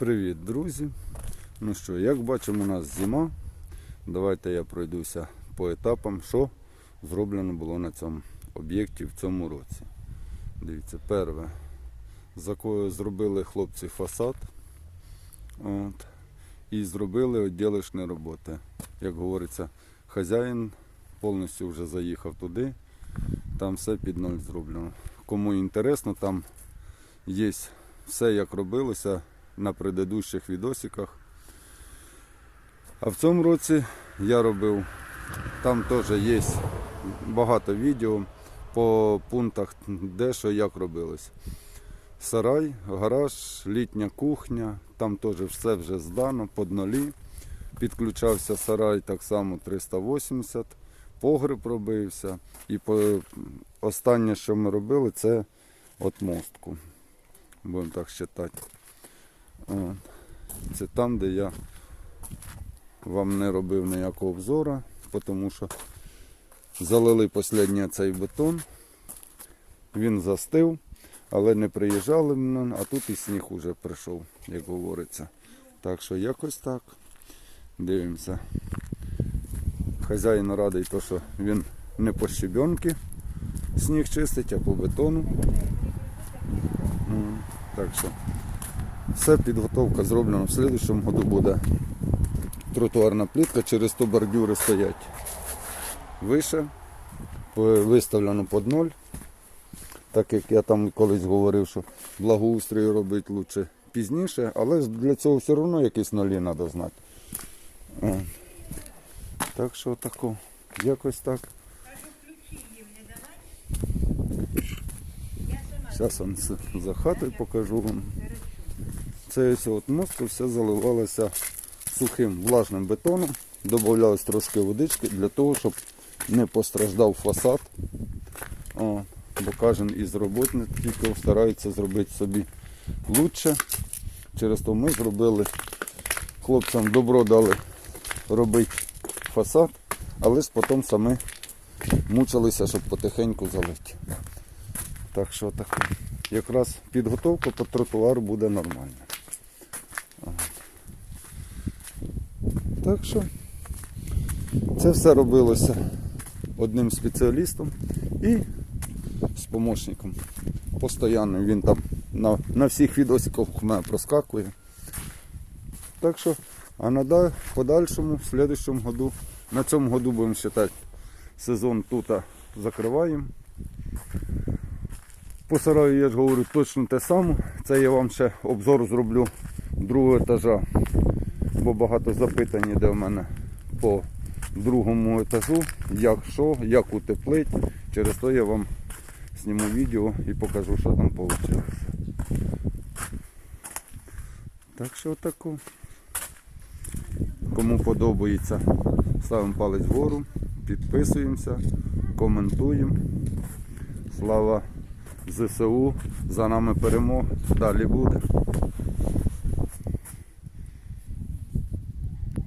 Привіт, друзі! Ну що, як бачимо, у нас зима. Давайте я пройдуся по етапам, що зроблено було на цьому об'єкті в цьому році. Дивіться, перше, за кою зробили хлопці фасад. От, і зробили відділишні роботи. Як говориться, хазяїн повністю вже заїхав туди, там все під ноль зроблено. Кому інтересно, там є все як робилося на предыдущих відосиках. А в цьому році я робив, там теж є багато відео по пунктах, де що як робилось. Сарай, гараж, літня кухня, там теж все вже здано під нулі. Підключався сарай так само 380, погреб робився. І по... останнє, що ми робили, це отмостку. Будемо так вважати. Це там, де я вам не робив ніякого обзору, тому що залили останній цей бетон, він застив, але не приїжджали мене, а тут і сніг уже прийшов, як говориться. Так що якось так. Дивимося. Хазяїн радий, то, що він не по щебенки сніг чистить, а по бетону. Так що все підготовка зроблена. В слідчому году буде тротуарна плітка, через то бордюри стоять вище, виставлено під ноль. Так як я там колись говорив, що благоустрій робити краще пізніше, але для цього все одно якісь нулі треба знати. Так що тако, якось так. Зараз за хатою покажу вам. Це ось от мосту все заливалося сухим влажним бетоном. Додавалось трошки водички для того, щоб не постраждав фасад. О, бо кожен із роботників старається зробити собі краще. Через то ми зробили хлопцям добро дали робити фасад, але ж потім самі мучилися, щоб потихеньку залити. Так що так, якраз підготовка по тротуару буде нормальна. Так що це все робилося одним спеціалістом і з помощником. Постоянно він там на, на всіх відосиках у мене проскакує. Так що, а на подальшому, в следующому году, на цьому году будемо вважати, сезон тут закриваємо. По сараю я ж говорю точно те саме. Це я вам ще обзор зроблю другого етажа. Бо багато запитань в мене по другому етажу, як що, як утеплить. Через то я вам зніму відео і покажу, що там вийшло. Так що тако. Кому подобається, ставимо палець вгору, підписуємося, коментуємо. Слава ЗСУ, за нами перемога. Далі буде.